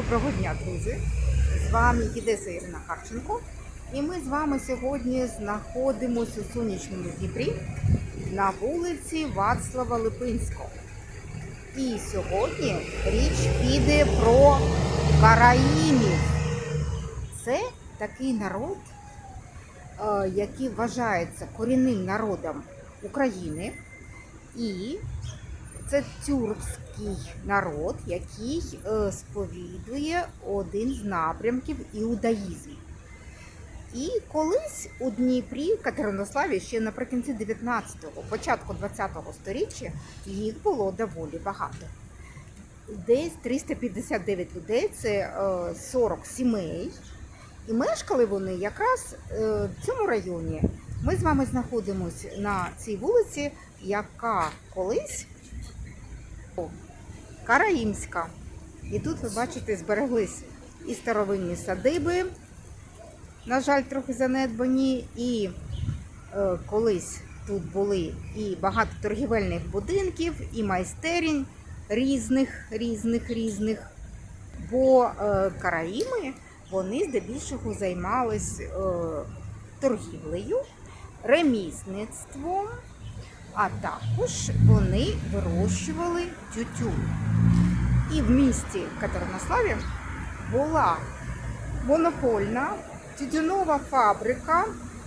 Доброго дня, друзі! З вами Єдеса Ірина Харченко. І ми з вами сьогодні знаходимося у сонячному Дніпрі на вулиці Вацлава Липинського. І сьогодні річ піде про караїмів. Це такий народ, е, який вважається корінним народом України. І це тюркський народ, який е, сповідує один з напрямків іудаїзму. І колись у Дніпрі, в Катеринославі, ще наприкінці 19-го, початку 20-го сторіччя, їх було доволі багато. Десь 359 людей, це е, 40 сімей. І мешкали вони якраз е, в цьому районі. Ми з вами знаходимося на цій вулиці, яка колись Караїмська. І тут ви бачите, збереглись і старовинні садиби, на жаль, трохи занедбані, і е, колись тут були і багато торгівельних будинків, і майстерень різних, різних, різних. Бо е, караїми вони здебільшого займались е, торгівлею, ремісництвом, а також вони вирощували тютюн. І в місті Катеринославі була монопольна тютюнова фабрика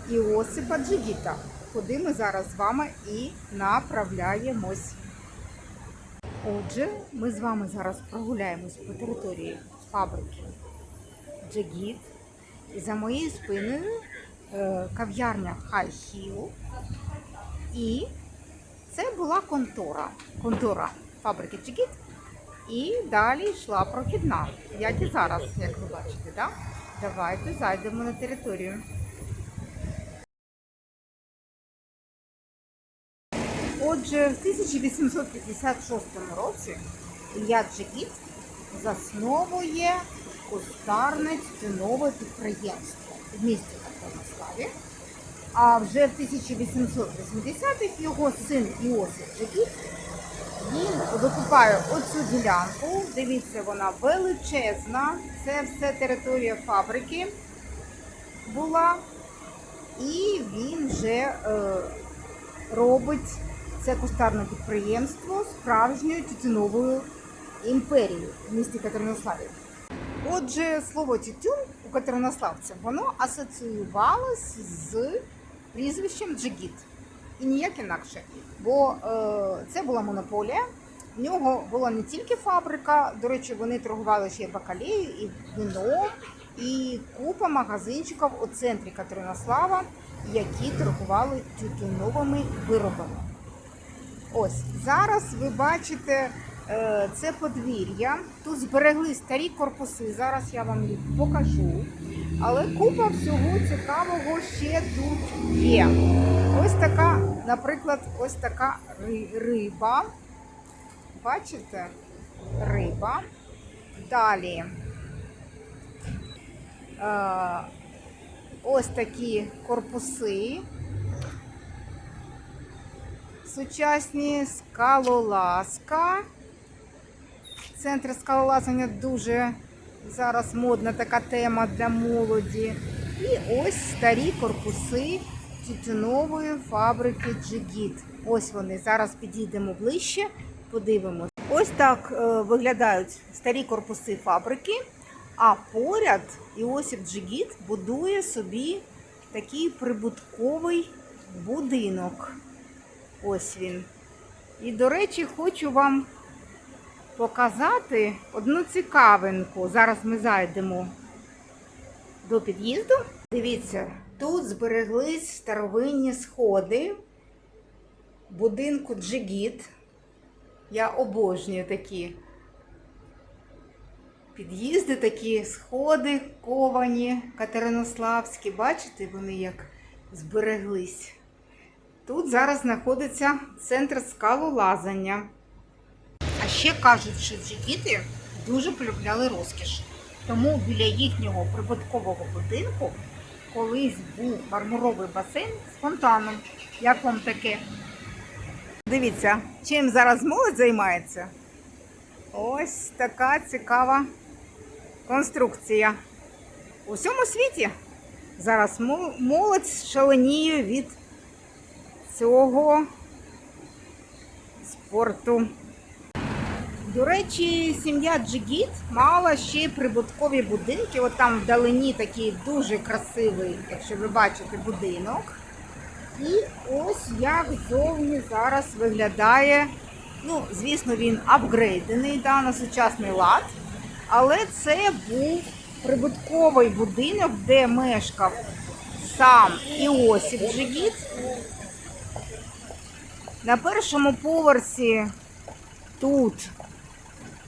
Іосипа Джигіта, куди ми зараз з вами і направляємось. Отже, ми з вами зараз прогуляємось по території фабрики Джигіт. І за моєю спиною е, кав'ярня Hill. І це була контора, контора фабрики Джигіт. І далі йшла прохідна, як і зараз, як ви бачите, да? Давайте зайдемо на територію. Отже, в 1856 році Ілля Джигіт засновує кустарне тютюнове підприємство в місті Катеринославі. А вже в 1880-х його син Іосиф Джигіт він викупає оцю ділянку. Дивіться, вона величезна. Це все територія фабрики була. І він вже е, робить це кустарне підприємство справжньою тютюновою імперією в місті Катеринославі. Отже, слово тютюн у катеринославців воно асоціювалось з прізвищем Джигіт. І ніяк інакше. Бо е, це була монополія. В нього була не тільки фабрика, до речі, вони торгували ще бакалею, і вино, і купа магазинчиків у центрі Катеринослава, які торгували тютюновими виробами. Ось зараз ви бачите е, це подвір'я. Тут зберегли старі корпуси. Зараз я вам їх покажу. Але купа всього цікавого ще тут є. Ось така, наприклад, ось така риба. Бачите? Риба. Далі. Е, ось такі корпуси. Сучасні скалолазка. Центр скалолазання дуже зараз модна така тема для молоді. І ось старі корпуси тютюнової фабрики Джигіт. Ось вони. Зараз підійдемо ближче, подивимось. Ось так е, виглядають старі корпуси фабрики. А поряд Іосип Джигіт будує собі такий прибутковий будинок. Ось він. І, до речі, хочу вам показати одну цікавинку. Зараз ми зайдемо до під'їзду. Дивіться, тут збереглись старовинні сходи будинку Джигіт. Я обожнюю такі під'їзди, такі сходи ковані, катеринославські. Бачите, вони як збереглись. Тут зараз знаходиться центр скалолазання. Ще кажуть, що джигіти дуже полюбляли розкіш. Тому біля їхнього прибуткового будинку колись був мармуровий басейн з фонтаном. Як вам таке? Дивіться, чим зараз молодь займається? Ось така цікава конструкція. У всьому світі зараз молодь шаленіє від цього спорту. До речі, сім'я Джигіт мала ще прибуткові будинки. От там вдалині такий дуже красивий, якщо ви бачите, будинок. І ось як зовні зараз виглядає. Ну, звісно, він апгрейдений да, на сучасний лад. Але це був прибутковий будинок, де мешкав сам Іосиф Джигіт. На першому поверсі тут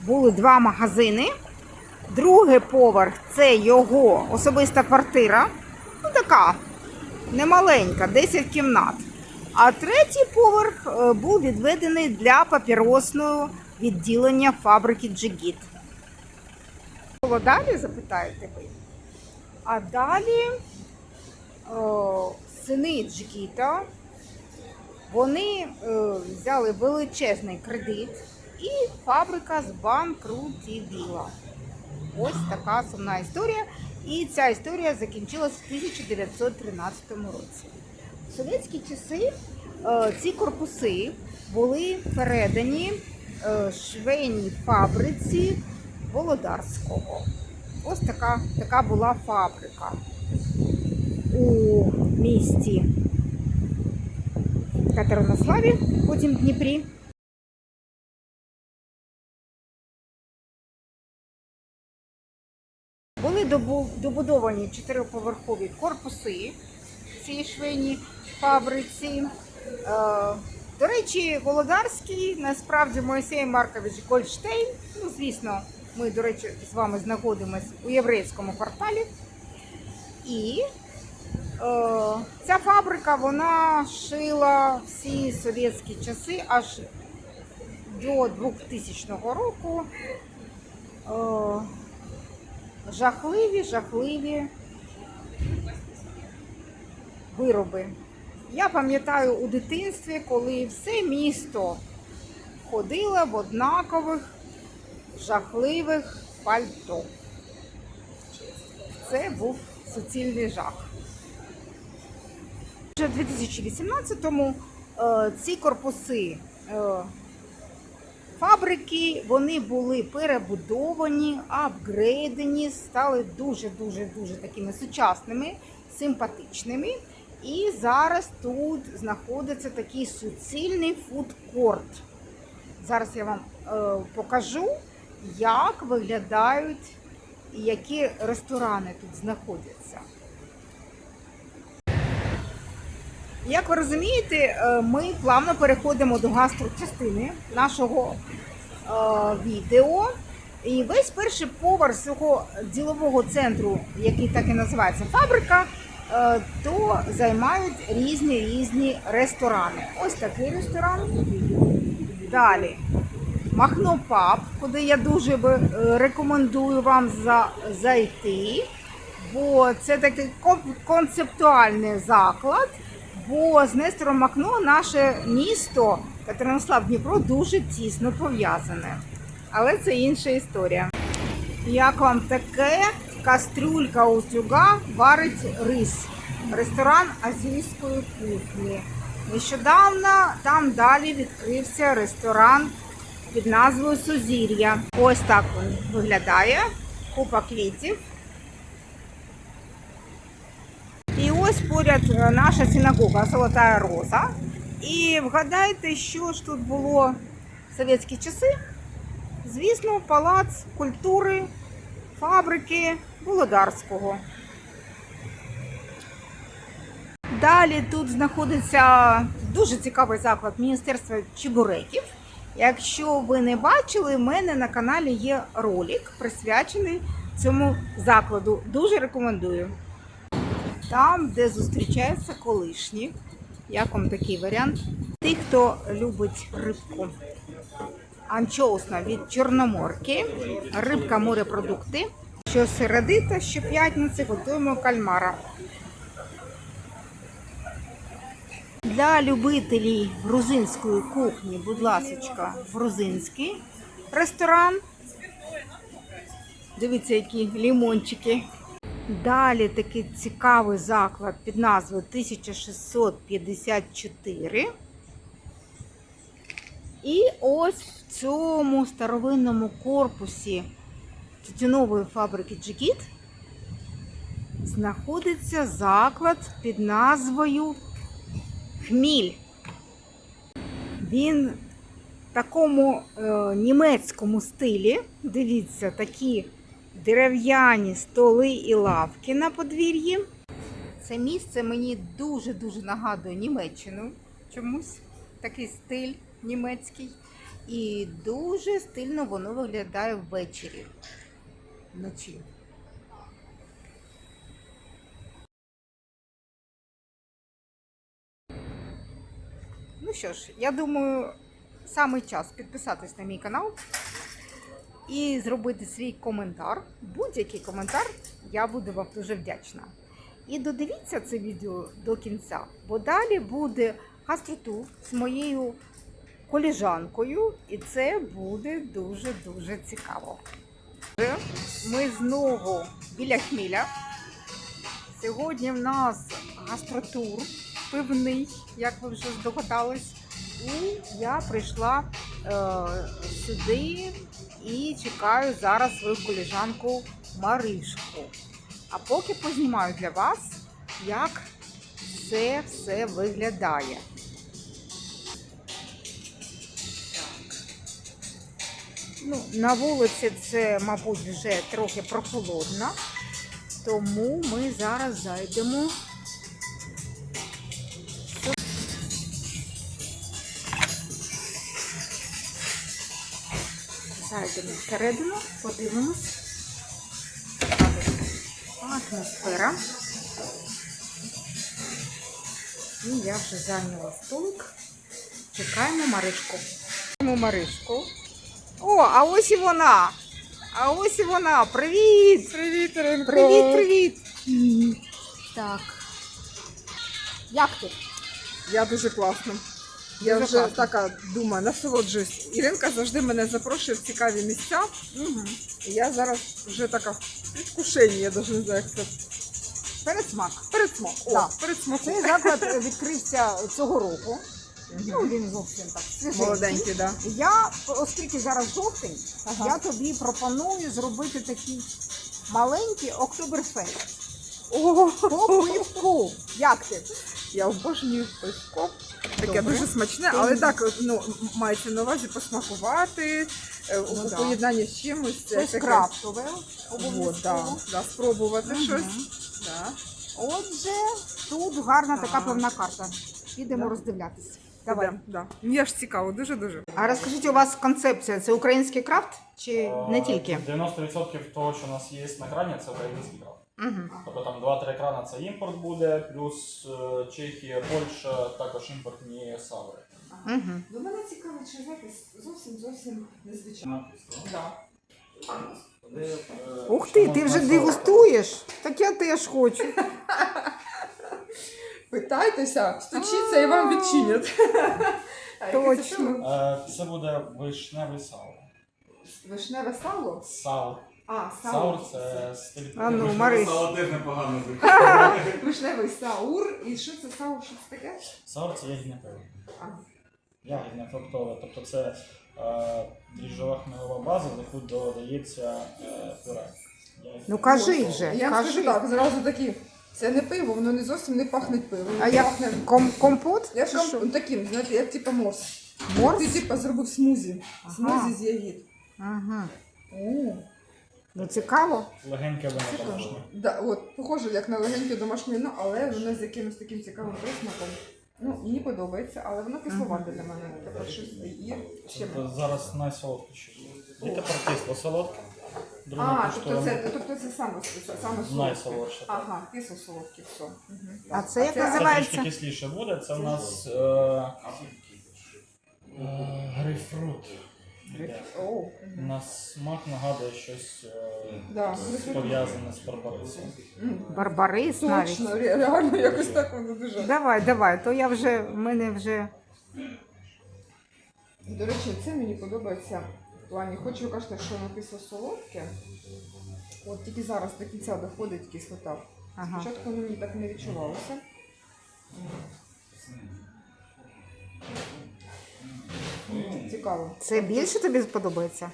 були два магазини. Другий поверх це його особиста квартира. Ну, така немаленька, 10 кімнат. А третій поверх е, був відведений для папіросного відділення фабрики Джигіт. Було далі, запитаєте ви? А далі о, сини Джигіта, вони е, взяли величезний кредит і фабрика збанкрутівіла. Ось така сумна історія. І ця історія закінчилась в 1913 році. В совєтські часи е, ці корпуси були передані е, швейній фабриці Володарського. Ось така, така була фабрика у місті Катеринославі, потім Дніпрі. Добудовані чотириповерхові корпуси в цій швейній фабриці. Е, До речі, Володарський насправді Моїсей Маркович Гольштейн. Ну, звісно, ми, до речі, з вами знаходимося у єврейському кварталі. І е, ця фабрика вона шила всі совєтські часи аж до 2000 року. Е, жахливі, жахливі вироби. Я пам'ятаю у дитинстві, коли все місто ходило в однакових жахливих пальто. Це був суцільний жах. Вже в 2018-му е, ці корпуси е, Фабрики вони були перебудовані, апгрейдені, стали дуже дуже дуже такими сучасними, симпатичними. І зараз тут знаходиться такий суцільний фудкорт. Зараз я вам е, покажу, як виглядають і які ресторани тут знаходяться. Як ви розумієте, е, ми плавно переходимо до гастрочастини нашого е, відео. І весь перший поверх цього ділового центру, який так і називається фабрика, е, то займають різні різні ресторани. Ось такий ресторан. Далі Махно Паб, куди я дуже рекомендую вам зайти, бо це такий концептуальний заклад. Бо з Нестором Махно наше місто Катеринослав Дніпро дуже тісно пов'язане. Але це інша історія. Як вам таке кастрюлька утюга варить рис? Ресторан азійської кухні. Нещодавно там далі відкрився ресторан під назвою Сузір'я. Ось так він виглядає. Купа квітів. І ось поряд е, наша синагога Золота Роза. І вгадайте, що ж тут було в совєтські часи? Звісно, палац культури, фабрики Володарського. Далі тут знаходиться дуже цікавий заклад Міністерства чебуреків. Якщо ви не бачили, в мене на каналі є ролик присвячений цьому закладу. Дуже рекомендую. Там, де зустрічаються колишні. Як вам такий варіант? Ті, хто любить рибку. Анчоусна від Чорноморки, рибка морепродукти. Щосереди та щоп'ятниці готуємо кальмара. Для любителів грузинської кухні, будь ласка, грузинський ресторан. Дивіться, які лімончики. Далі такий цікавий заклад під назвою 1654. І ось в цьому старовинному корпусі тютюнової фабрики Джигіт знаходиться заклад під назвою Хміль. Він в такому е, німецькому стилі. Дивіться, такі дерев'яні столи і лавки на подвір'ї. Це місце мені дуже-дуже нагадує Німеччину. Чомусь такий стиль німецький. І дуже стильно воно виглядає ввечері. Вночі. Ну що ж, я думаю, саме час підписатись на мій канал і зробити свій коментар. Будь-який коментар, я буду вам дуже вдячна. І додивіться це відео до кінця, бо далі буде гастротур з моєю коліжанкою, і це буде дуже-дуже цікаво. Ми знову біля хміля. Сьогодні в нас гастротур пивний, як ви вже здогадались. І я прийшла е, сюди і чекаю зараз свою коліжанку Маришку. А поки познімаю для вас, як це все виглядає. Ну, на вулиці це, мабуть, вже трохи прохолодно, тому ми зараз зайдемо. Зайдемо всередину, подивимось. Атмосфера. І я вже зайняла столик. Чекаємо Маришку. Чекаємо Маришку. О, а ось і вона. А ось і вона. Привіт! Привіт, Іринко. Привіт, привіт. Так. Як ти? Я дуже класно. Я вже така думаю, насолоджуюсь. Іринка завжди мене запрошує в цікаві місця. Угу. І я зараз вже така в предвкушенні, я навіть не знаю, як це. Передсмак. Передсмак. О, Так. передсмак. Цей заклад відкрився цього року. Ну, він зовсім так свіженький. Молоденький, да. Я, оскільки зараз жовтень, Ага. я тобі пропоную зробити такий маленький октоберфест. О, По пивку. Як ти? я обожнюю пивко. Таке Добре. дуже смачне, але так, ну, мається на увазі посмакувати, е, у Ну, да. поєднанні з чимось. Це Щось таке- крафтове. От, да, да, спробувати Мгм. щось. Да. Отже, тут гарна така Так. певна карта. Підемо Да. роздивлятися. Давай. Давай. Да. Мені аж цікаво, дуже-дуже. А розкажіть, у вас концепція це український крафт чи не тільки? 90% того, що у нас є на екрані, це український крав. Угу. Тобто там 2-3 екрани це імпорт буде, плюс е, Чехія, Польща, також імпортні саври. Угу. До мене цікаво, чи знаєте, зовсім зовсім незвичайно. Да. е, Ух ти, ти вже дегустуєш? Так я теж хочу. Питайтеся, стучіться і вам відчинять. А яке це Точно. сало? Е, Це буде вишневий саур. Вишневе сало? Саур. А, Саур саур. це стиль. А ну, Мариш. теж непогано Вишневий саур. І що це саур? Що це таке? Саур це ягідне пиво. А. Ягідне фруктове. Тобто це е, дріжджова хмелова база, в яку додається е, пюре. Ягідне Ну кажи вже. Я вам Кажи. скажу так, зразу такі. Це не пиво, воно не зовсім не пахне пивом. А як пахне ком- компот? я Чи ж що? вам таким, знаєте, як типа морс. Морс? Ти типа зробив смузі. Ага. Смузі з ягід. Ага. О, Ну цікаво. Легеньке вино домашнє. да, от, похоже, як на легеньке домашнє вино, але воно з якимось таким цікавим присмаком. Ну, мені подобається, але воно кисловате для мене. Тобто щось є ще. Тобто зараз найсолодкіше. І тепер кисло солодке. Друге А, тобто коштує це, тобто це саме, саме солодке. найсолодше. так. Ага, кисло солодке, все. Мгм. А це як це- Це називається? трішки кисліше буде. Це в нас е, е, грейпфрут. О, На смак нагадує щось е, Да. пов'язане з барбарисом. Барбарис навіть. Точно, ре- реально якось так воно дуже. Давай, давай, то я вже, в мене вже. До речі, це мені подобається В плані, хоч ви кажете, що воно кисло солодке, от тільки зараз до кінця доходить кислота. Ага. Спочатку воно мені так не відчувалося. Цікаво. Це більше тобі подобається?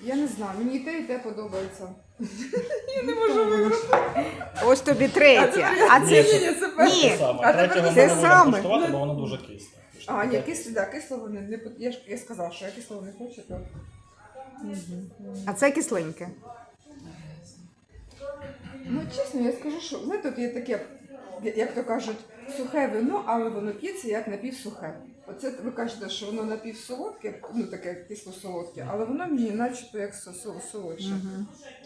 Я не знаю, мені і те, і те подобається. Я не можу вибрати. Ось тобі третє. А це це- Ні, це перше. ні. саме. А Третього тепер ми те не будемо куштувати, Ну, бо воно дуже кисле. А, ні, кисло, да, кислого не, не я ж я сказала, що я кислого не хочу, то. А це кисленьке. Ну, чесно, я скажу, що знаєте, тут є таке, як то кажуть, сухе вино, але воно п'ється як напівсухе. Оце ви кажете, що воно напівсолодке, ну таке кисло-солодке, але воно мені начебто як со- со- солодше.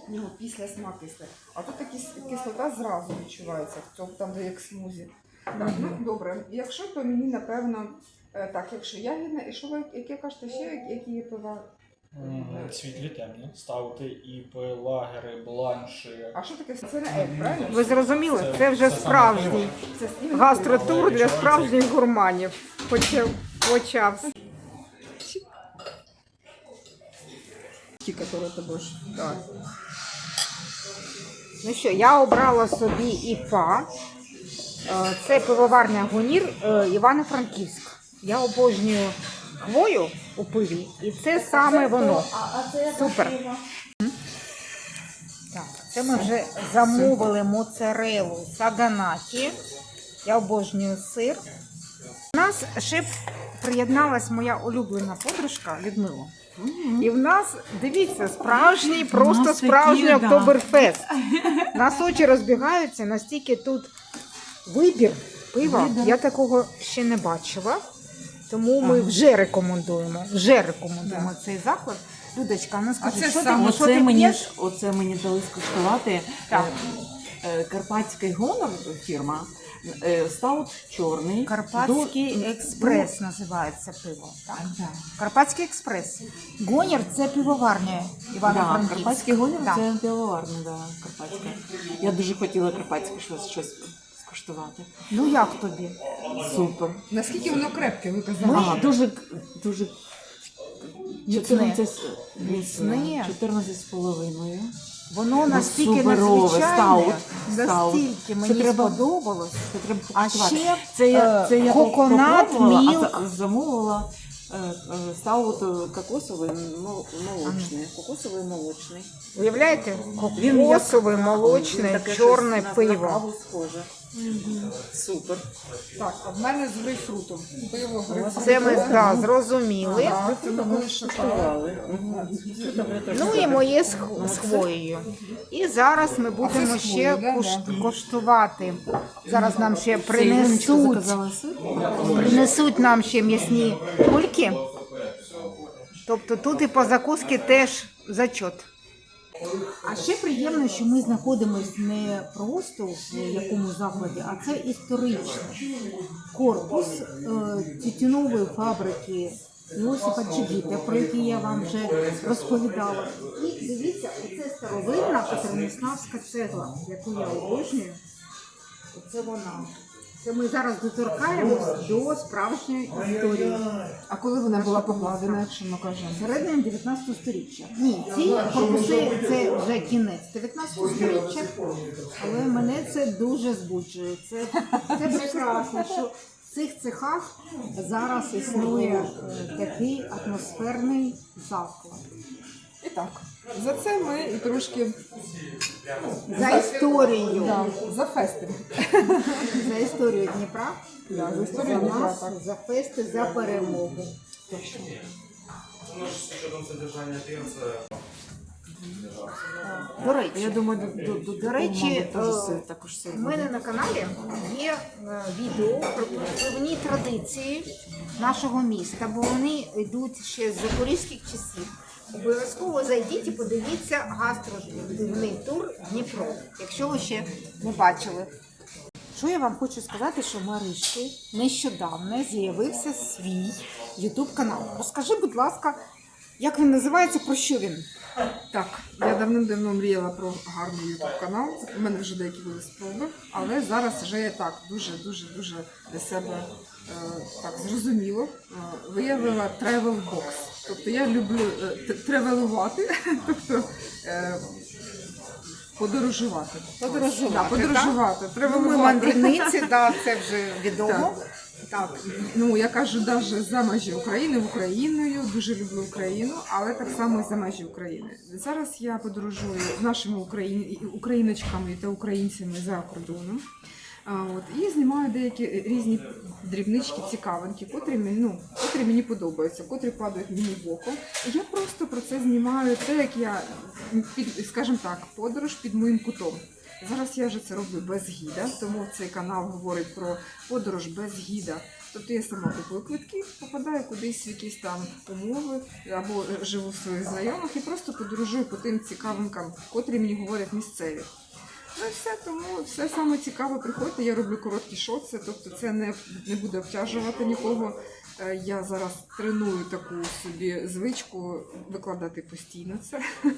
У нього після смак кисле. А тут такі с- кислота зразу відчувається, в цьому, там, де як смузі. Так, ну добре. Якщо, то мені напевно. е, Так, якщо ягідне, і що ви яке кажете ще, які є пива? М, Світлі темні. Ставити іпи, лагери, бланші. А що таке? Це не ек, правильно? Ви зрозуміли? Це- Це вже це справжній. Це гастротур для справжніх гурманів. Почав. Почався. Ті, які ти будеш. Так. Ну що, я обрала собі ІПА. Е, Це пивоварня Гунір е, Івано-Франківськ. Я обожнюю хвою у пиві, і це саме воно. Супер. Так, це ми вже замовили моцарелу саганаті. Я обожнюю сир. У нас ще приєдналась моя улюблена подружка Людмила. І в нас, дивіться, справжній, просто справжній октоберфест. Нас очі розбігаються, настільки тут вибір пива. Я такого ще не бачила. Тому ми вже рекомендуємо. Вже рекомендуємо цей заклад. Людочка, ну скажи, це що ти, саме що ти Оце мені, п'єш? оце мені дали скуштувати. Так. Е, е, Карпатський гонор фірма. е, Стаут чорний. Карпатський Ду- експрес називається пиво. Так? А, да. Карпатський експрес. Гонір це пивоварня Да, Івано-Франківськ. Карпатський гонор це пивоварня, да, карпатська. Я дуже хотіла карпатське щось, щось скуштувати. Ну як тобі? Супер. Наскільки воно крепке, ви казали? Ага, дуже, дуже Міцне. 14, Міцне. 14 з половиною. Воно Ну, настільки суперове, стаут, стаут. настільки Це мені треба- сподобалось. Це треба А ще це я, е, це я коконат, попробувала, мілк. а за- замовила е, е, стаут е, кокосовий мол- молочний. Кокосовий молочний. Уявляєте? Він як- Кокосове, молочне, Він таке чорне на- На пиво. каву схоже. Супер. Так, а в мене з грейпфрутом. Пиво грейпфрут. Це ми да, зрозуміли. Це. Ну і моє з, х- з хвоєю. І зараз ми будемо з ще хвоєю, да, куш- коштувати. Зараз нам ще принесуть, принесуть нам ще м'ясні кульки. Тобто тут і по закуски теж зачот. А ще приємно, що ми знаходимося не просто в якому закладі, а це історичний корпус е, тютюнової фабрики Іосифа Джигіта, про який я вам вже розповідала. І дивіться, це старовинна Катеринославська цегла, яку я обожнюю. Це вона. Це ми зараз доторкаємось до справжньої історії. А коли вона була покладена, якщо ми кажемо? Середини 19 століття. Ні, ці корпуси це вже кінець 19 століття, але мене це дуже збуджує. Це, це прекрасно, що в цих цехах зараз існує е, такий атмосферний заклад. І так, за це ми і трошки За історією, да, за фестиваль. за історію Дніпра, Да, за за історію Дніпра, нас, так. за фести, за перемогу. Ну, До речі, Я думаю, до, до, до, До речі, мабуть, теж е, також. У мене на каналі є е, відео про певні традиції нашого міста, бо вони йдуть ще з запорізьких часів. Обов'язково зайдіть і подивіться гастродивний тур Дніпро, якщо ви ще не бачили. Що я вам хочу сказати, що в Маришки нещодавно з'явився свій Ютуб канал. Розкажи, будь ласка, як він називається, про що він? Так, я давним-давно мріяла про гарний YouTube канал. У мене вже деякі були спроби, але зараз вже я так дуже дуже дуже для себе так зрозуміло, е, виявила travel box. Тобто я люблю е, тревелувати, тобто е, подорожувати. Подорожувати, Да, подорожувати. Ну, ми мандрівниці, да, це вже відомо. Так. Ну, я кажу навіть за межі України, в Україною, дуже люблю Україну, але так само і за межі України. Зараз я подорожую нашими україн... україночками та українцями за кордоном. От, і знімаю деякі різні дрібнички, цікавинки, котрі, ну, котрі мені подобаються, котрі падають мені в око. Я просто про це знімаю те, як я, під, скажімо так, подорож під моїм кутом. Зараз я вже це роблю без гіда, тому цей канал говорить про подорож без гіда. Тобто я сама купую квитки, попадаю кудись в якісь там умови або живу в своїх знайомих і просто подорожую по тим цікавинкам, котрі мені говорять місцеві. Ну все, тому все саме цікаве приходьте. Я роблю короткі шоци, тобто це не, не буде обтяжувати нікого. Е, Я зараз треную таку собі звичку викладати постійно це.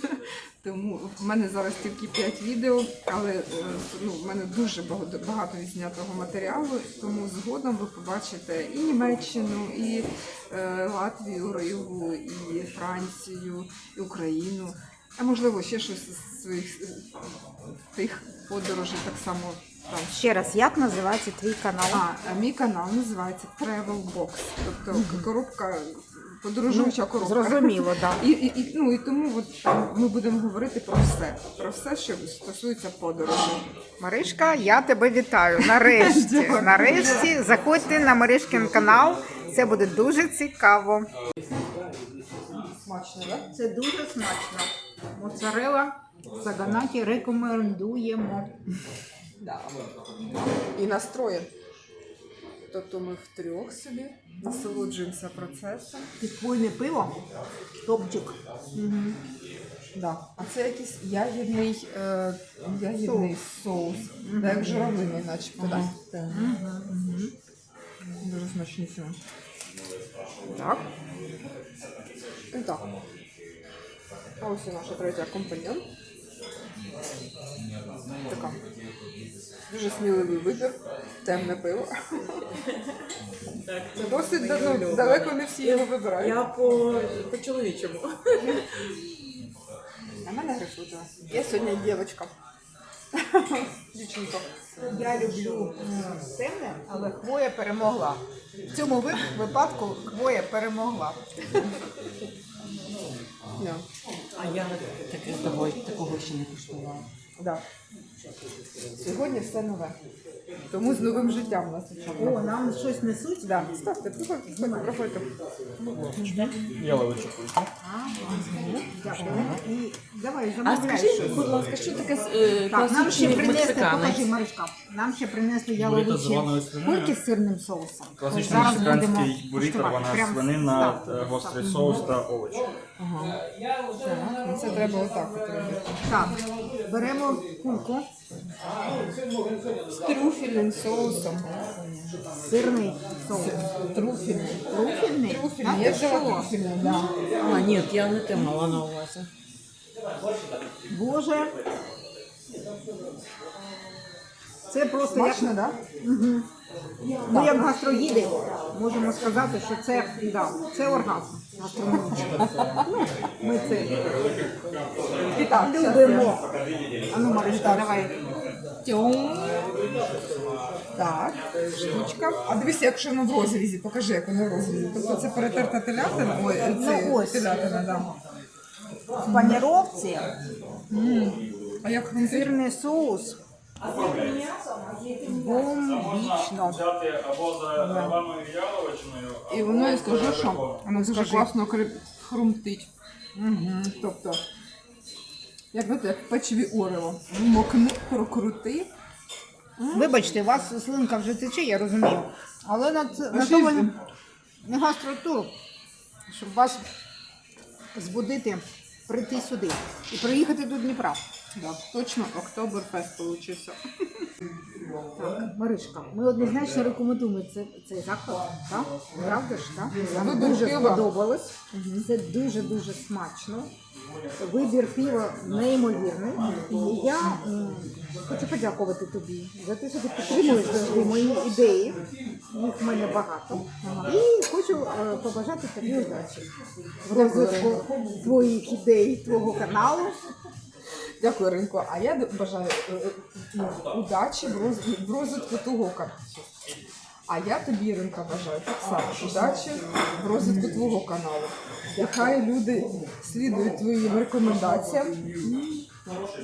Тому в мене зараз тільки 5 відео, але е, ну, в мене дуже багато, багато відзнятого матеріалу, тому згодом ви побачите і Німеччину, і е, Латвію, Ригу, і Францію, і Україну. А можливо, ще щось з своїх е, тих подорожей так само там. Ще раз, як називається твій канал? А, а мій канал називається Travel Box, тобто коробка, подорожуюча коробка. Ну, Зрозуміло, так. І, і, і, ну, і тому от, там ми будемо говорити про все, про все, що стосується подорожей. Маришка, я тебе вітаю. Нарешті. Дякую. Нарешті заходьте на Маришкин канал. Це буде дуже цікаво. Смачно, так? Це дуже смачно. Моцарела Саганаті рекомендуємо. Да? І настроєн. Тобто ми втрьох собі насолоджуємося процесом. Підпольне пиво. Топчик. Да. А це якийсь ягідний, е, ягідний соус, да, як журавлиний, начебто. Да? Дуже смачнісимо. Так. І так. А ось і наша третя компаньон. Така. Дуже сміливий вибір. Темне пиво. Це досить да- ну, далеко не всі його вибирають. Я по, по чоловічому. А мене грифута. Я сьогодні дівчинка. Дівчинка. Я люблю темне, але хвоя перемогла. В цьому випадку хвоя перемогла. А я таке, такого ще не куштувала. Да. Сьогодні все нове. Тому з новим життям у нас О, нам щось несуть. Да. Ставте, приходьте, ставте, проходьте. Я ловичу. Дякую. І давай А замовляй. скажіть, щось. будь ласка, що таке е, Так, нам ще принесли, покажи, Маришка, нам ще принесли Буріто з яловичі ваною свининою. кульки з сирним соусом. Класичний Зараз будемо мексиканський буріто, куштувати. вона Прям свинина, став. е, гострий соус та овочі. Так, ну це треба отак от робити. Так, беремо кульку, З трюфельним соусом. сирний соус. Трюфельний. Трюфельний. А Я взяла трюфельний, да. А, ні, я не те мала на увазі. Боже. Це просто як, Смачно, да? ну, як гастрогіди. Можемо сказати, що це, да, це оргазм Ми це Так, любимо. А ну, Маришка, давай. Тьом. Так, штучка. А дивися, якщо воно в розрізі, покажи, як воно в розрізі. Тобто це перетерта телятина, ой, це Ну, телятина, да. В паніровці А як хрумтить? сирний соус. Бомбічно. Взяти або за рваною яловичиною, І воно я скажу, що воно дуже класно кри- хрумтить. Угу. Тобто, як знаєте, як в печиві орево. Мокни, прокрути. Вибачте, у вас слинка вже тече, я розумію. Але на, це, на що то не гастротур, щоб вас збудити, прийти сюди і приїхати до Дніпра. Да, точно Октоберфест получився. Так, Маришка, ми однозначно рекомендуємо цей, цей заклад, так? Правда ж, так? Нам Вибір дуже пива. сподобалось. Це дуже-дуже смачно. Вибір пива неймовірний. І я м, хочу подякувати тобі за те, що ти підтримуєш завжди мої ідеї. Їх в мене багато. І хочу е, побажати тобі удачі в розвитку твоїх ідей, твого каналу. Дякую, Ринко. А я бажаю е, е, ну, удачі в роз- в розвитку твого каналу. А я тобі, Ринка, бажаю так само удачі в розвитку твого каналу. Нехай люди слідують твоїм рекомендаціям.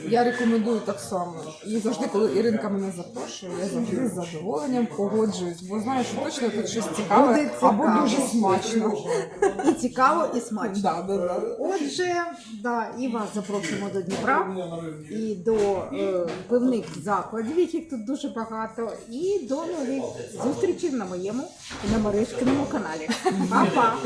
Я рекомендую так само. І завжди, коли Іринка мене запрошує, я завжди з задоволенням погоджуюсь, бо знаю, що точно тут щось цікаве Буде або дуже смачно. І цікаво, і смачно. Да, да, да. Отже, да, і вас запрошуємо до Дніпра і до е, певних закладів, яких тут дуже багато, і до нових зустрічей на моєму і на Маришкиному каналі. Па-па!